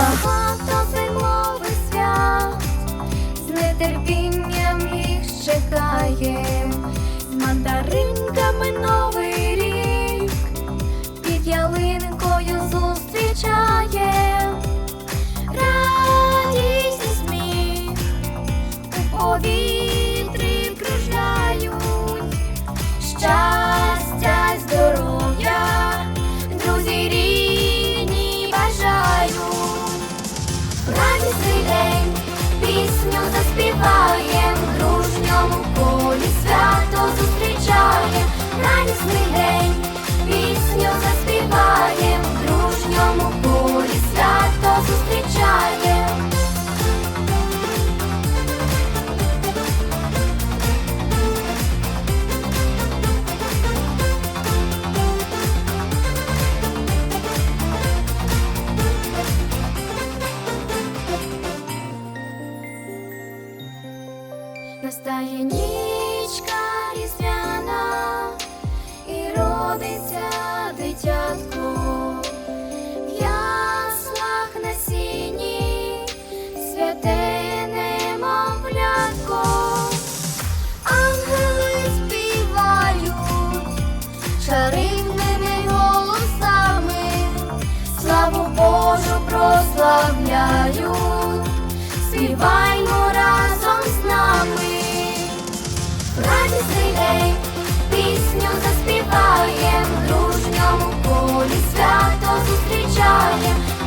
Bye.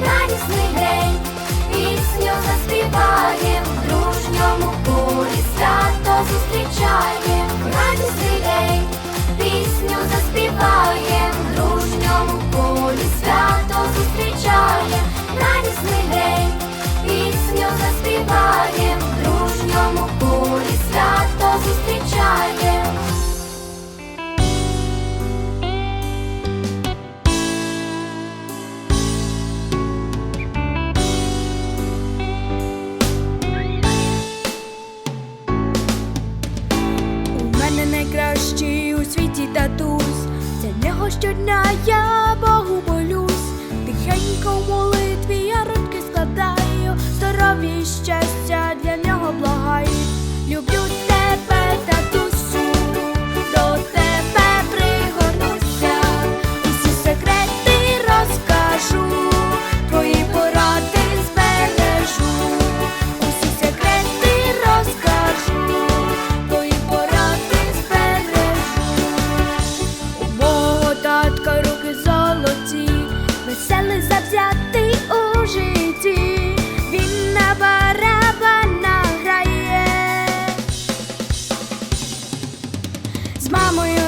радісний щодня я Богу молюсь, тихенько в молитві я руки складаю, здоров'я і щастя для нього благаю. Люблю. мамою.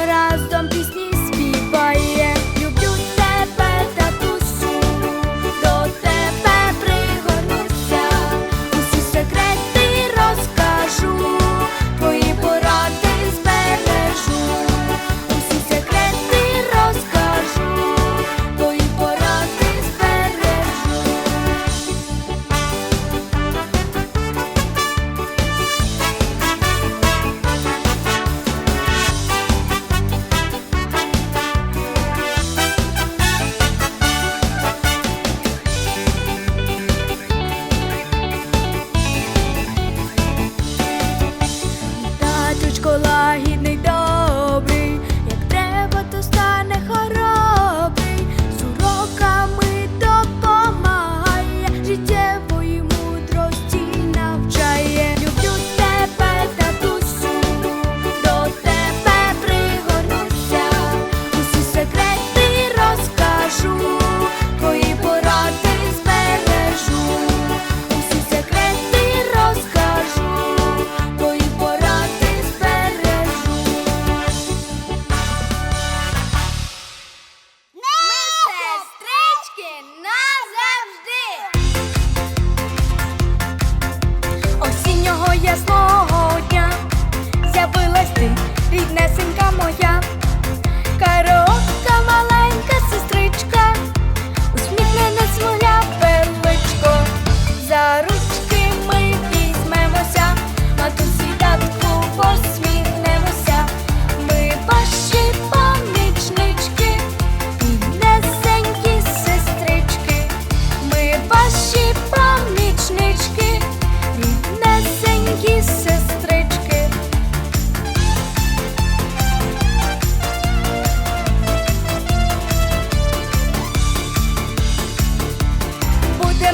como ya.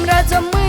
ምረት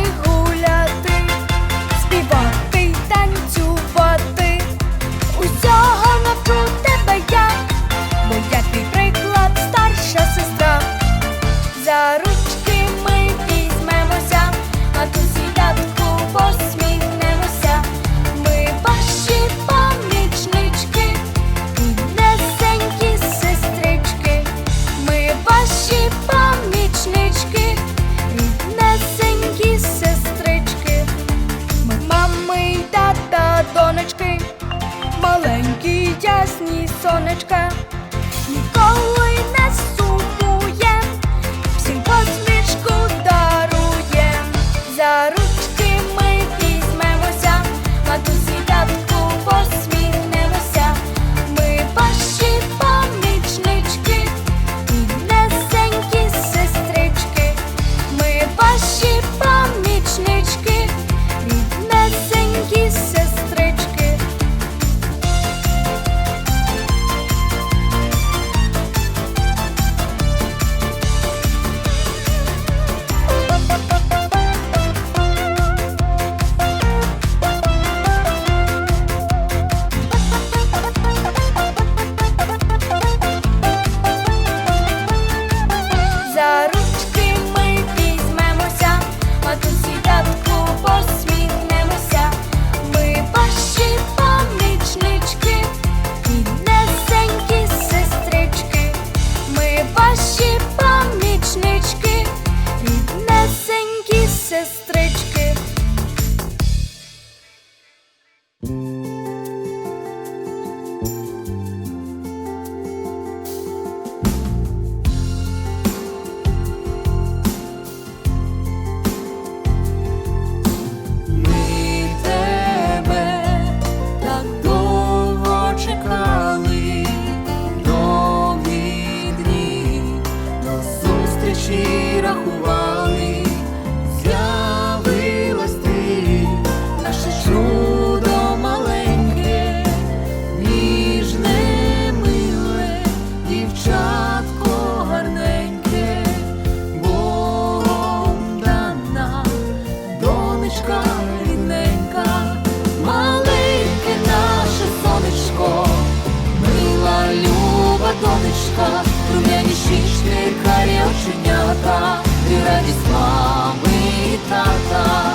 усмішка, рум'яні щічки, карі оченята, і радість мами і тата,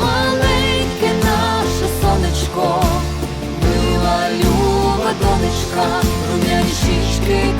маленьке наше сонечко, мила люба донечка, рум'яні щічки.